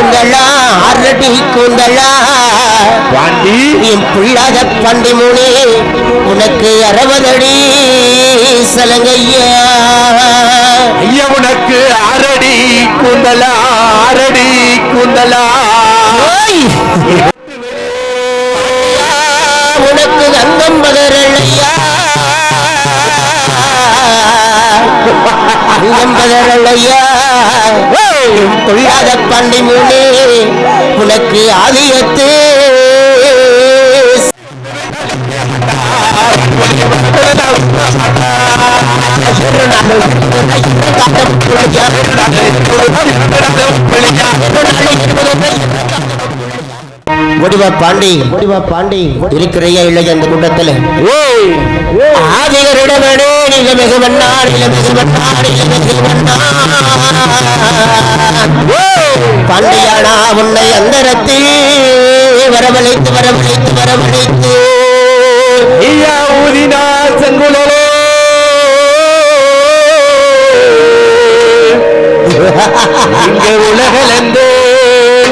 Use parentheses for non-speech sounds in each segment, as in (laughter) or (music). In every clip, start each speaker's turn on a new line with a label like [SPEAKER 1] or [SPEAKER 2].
[SPEAKER 1] கூந்தலா அரடி கூந்தலா.
[SPEAKER 2] பாண்டி.
[SPEAKER 1] என் புள்ளாத பண்டி முனி உனக்கு அறுபதடி சலங்கையா.
[SPEAKER 2] ஐயா உனக்கு அரடி கூந்தலா அரடி கூந்தலா!
[SPEAKER 1] உனக்கு தங்கம் பதறலையா தங்கம் பதறலையா (laughs) கொள்ளாத பாண்டி மூலே உனக்கு ஆதியத்து. முடிவா பாண்டி முடிவா பாண்டி இருக்கிறையா இல்லை அந்த கூட்டத்தில்?
[SPEAKER 2] ஏய்
[SPEAKER 1] ஆதிகரிடமனே நில மிகுவண்ணா நில மிகுவண்ணா நில மிகுவண்ணா பாண்டியானா உன்னை அந்தரத்தில் வரவழைத்து வரவழைத்து வரவழைத்து.
[SPEAKER 2] ஊதினா செங்குழலே இங்க உலகளந்தே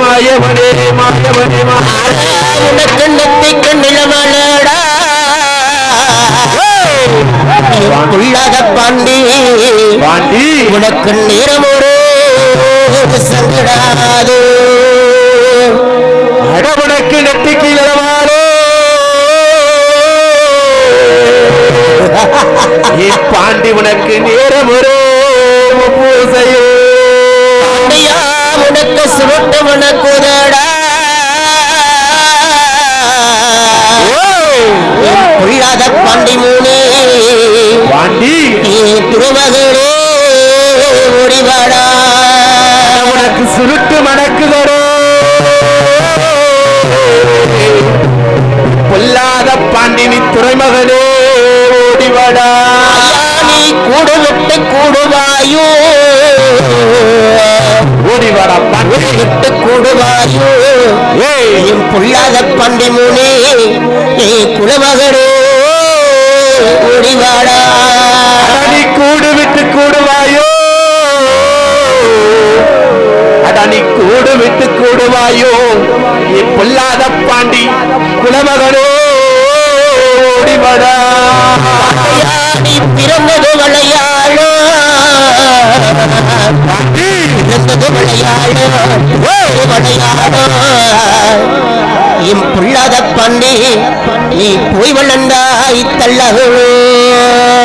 [SPEAKER 2] மாயவனே மாயவனே மாயவனே.
[SPEAKER 1] உனக்கு நெத்திக்கு நிலமலடா உள்ளாத பாண்டி.
[SPEAKER 2] பாண்டி.
[SPEAKER 1] உனக்கு நேரமொரு சங்கடாது
[SPEAKER 2] அடவுனக்கு நெட்டி கீழவாரோ (laughs) பாண்டி உனக்கு நேரம் ஒரு பூசையோ
[SPEAKER 1] பாண்டியா உனக்கு சுருட்டு உனக்குதடா உள்ளாத பாண்டி மூணு
[SPEAKER 2] பாண்டி.
[SPEAKER 1] திருமகளே
[SPEAKER 2] பொல்லாத பண்டி
[SPEAKER 1] முனி ஏ குலமகளே ஓடிவாடா.
[SPEAKER 2] அடனி கூடு விட்டு கூடுவாயோ? அடனி கூடு விட்டு கூடுவாயோ? நீ பொல்லாத பாண்டி குலமகனோ ஓடிவாடா.
[SPEAKER 1] நீ பிறந்தது விளையாடோ பிறந்தது விளையாடோ விளையாடோ பொல்லாத பண்டி நீ போய் வளர்ந்தாய் தள்ளகளோ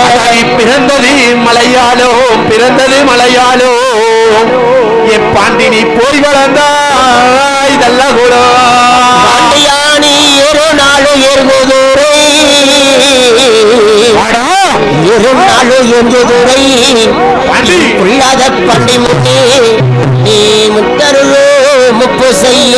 [SPEAKER 2] அடனி பிறந்தது மலையாளோ பிறந்தது மலையாளோ. என் பாண்டி நீ போய் வளர்ந்தாய் கூட
[SPEAKER 1] பாண்டியானி ஏறு நாளு ஏறுகுதுரை
[SPEAKER 2] வாடா.
[SPEAKER 1] ஏறு நாளு ஏறுகுதுரை
[SPEAKER 2] பாண்டி.
[SPEAKER 1] உள்ளாத பண்டி முன்னே நீ முத்தருளோ முப்பு செய்ய.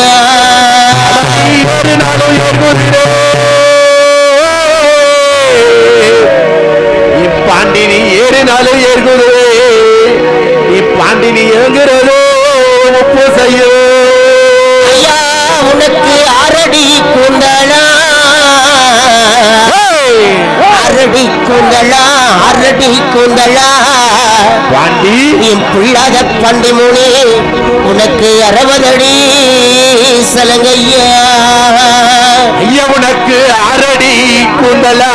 [SPEAKER 2] பாண்டி
[SPEAKER 1] என் புள்ளாத பண்டி முனி உனக்கு அறுபதடி சலங்கையா.
[SPEAKER 2] ஐயா உனக்கு அரடி கூந்தலா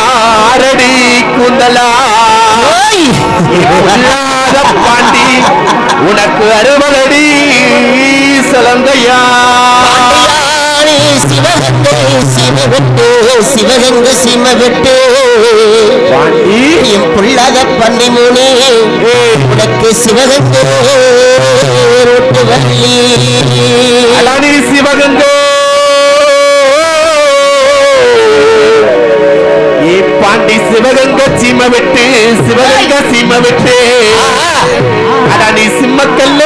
[SPEAKER 2] அரடி கூந்தலா. பாண்டி உனக்கு அறுபதடி சலங்கையா.
[SPEAKER 1] சிவகத்தை சிவவிட்டு சிவகங்க. சிமவிட்டு
[SPEAKER 2] பாண்டி
[SPEAKER 1] என் புள்ளாத பண்டி முனி உனக்கு சிவகங்க வள்ளி
[SPEAKER 2] சிவகங்கோ பாண்டி சிவகங்க சீம விட்டு சிவகங்க சீம விட்டு. அலானி சிம்மக்கல்லோ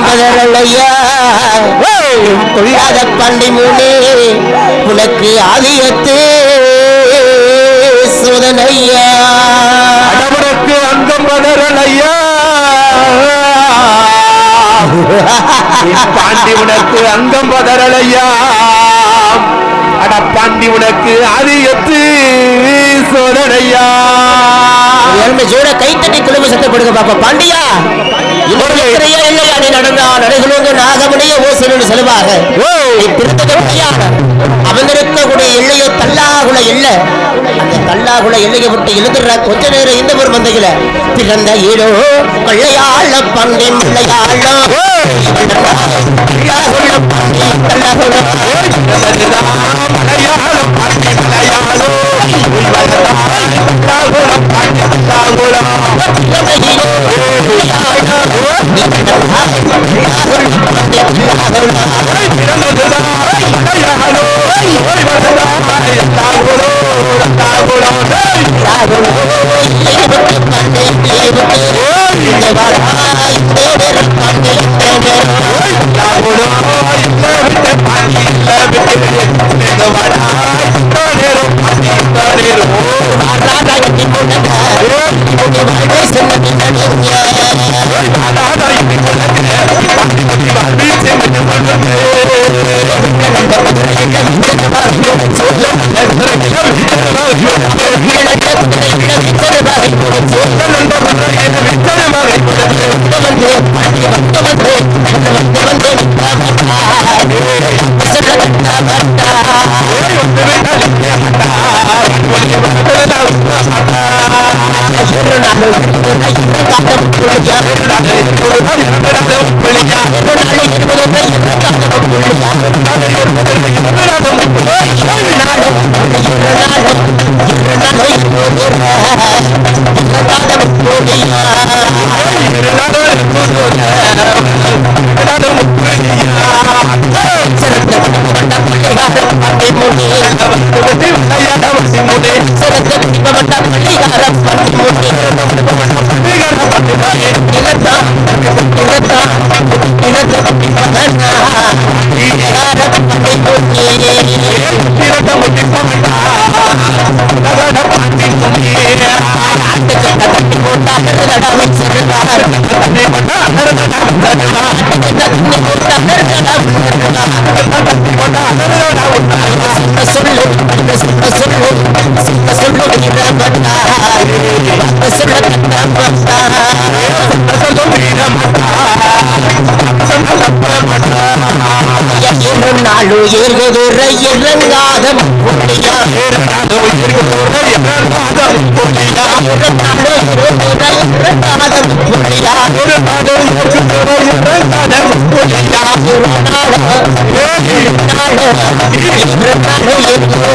[SPEAKER 1] பதறலையா கொள்ளாத பாண்டி மூணு உனக்கு ஆதியத்து சோதனையா?
[SPEAKER 2] அடவனுக்கு அங்கம் பதறலையா ஏ பாண்டி உனக்கு அங்கம் பதறலையா அட பாண்டி உனக்கு ஆதியத்து சோதனையா?
[SPEAKER 1] இரண்டு ஜோட கைத்தட்டி குழும சத்தம் கொடுக்க பாப்பா. பாண்டியா இன்னொரு இல்லையா இல்லையா நீ நடந்தா நடைகளுங்க நாகமணிய நீ திருத்தகப்பையா அமர்ந்திருக்கக்கூடிய எல்லையோ தல்லாகுல எல்லை அந்த தல்லாகுல எல்லையை விட்டு எழுதுற கொஞ்ச நேரம் இந்த ஒரு மந்தையில பிறந்த ஈடோ கொள்ளையாள பண்டி முள்ளையாளோ தல்லாகுல பண்டி தல்லாகுல
[SPEAKER 2] மலையாளம் பாண்டி மலையாளம்
[SPEAKER 1] பிறந்த ஈடோ நாளு ஏறுதுற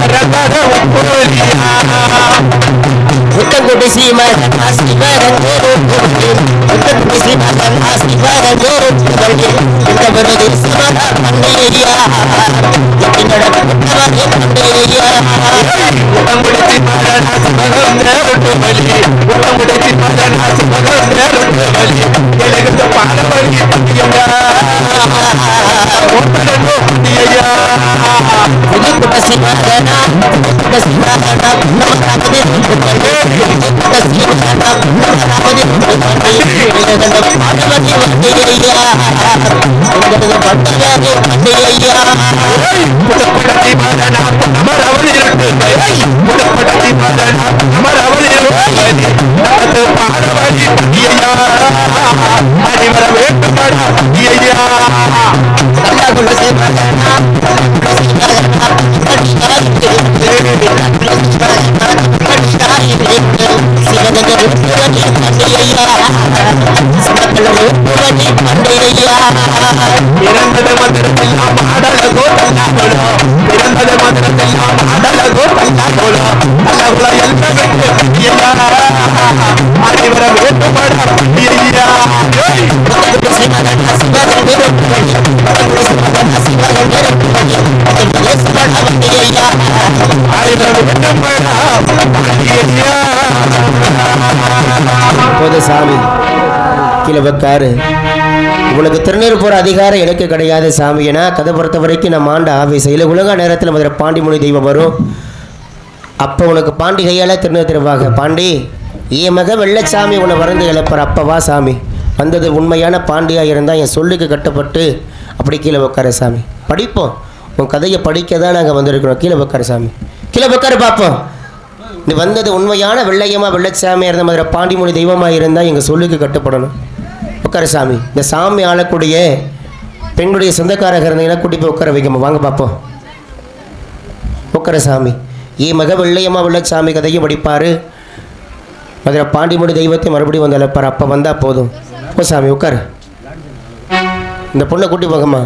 [SPEAKER 1] இறங்காத முட்டியா முத்தங்குடி சீமன் ஆசிவரன் முத்தங்குடி சீமன் ஆசிவரன் இந்த விருது சிவன மண்டையா
[SPEAKER 2] Chicago.
[SPEAKER 1] போது சாமி கீழே வைக்காரு உங்களுக்கு திருநீர் அதிகாரம் எனக்கு கிடையாது சாமி. ஏன்னா கதை பொறுத்த வரைக்கும் நம்ம ஆண்ட ஆஃபீஸ் இல்லை உலக நேரத்தில் மதுரை பாண்டிமொழி தெய்வம் வரும். அப்போ உனக்கு பாண்டி கையால் திருநீர் தருவாங்க. பாண்டி என் மக வெள்ளச்சாமி உன்னை வறந்து இழப்பார் அப்பவா சாமி. வந்தது உண்மையான பாண்டியாக இருந்தால் என் சொல்லுக்கு கட்டப்பட்டு அப்படி கீழே உட்கார சாமி. படிப்போம். உன் கதையை படிக்க தான் நாங்கள் வந்திருக்கிறோம். கீழே உட்கார சாமி. கீழே உட்கார பார்ப்போம் இது வந்தது உண்மையான வெள்ளையமா வெள்ளச்சாமியாக இருந்த மாதிரி பாண்டிமொழி தெய்வமாக இருந்தால் எங்கள் சொல்லுக்கு கட்டுப்படணும். உட்கார சாமி. இந்த சாமி ஆளக்கூடிய பெண்களுடைய சொந்தக்காரங்க இருந்தீங்கன்னா கூட்டி போய் உட்கார வைக்கமா வாங்க பார்ப்போம் உட்கார சாமி. ஏ மக வெள்ளையம்மா வெள்ளச்சாமி கதையும் படிப்பார். மதுரை பாண்டிமொழி தெய்வத்தை மறுபடியும் வந்து அழைப்பார். அப்போ வந்தால் போதும். ஓ சாமி உட்காரு. இந்த பொண்ணை கூட்டி போகம்மா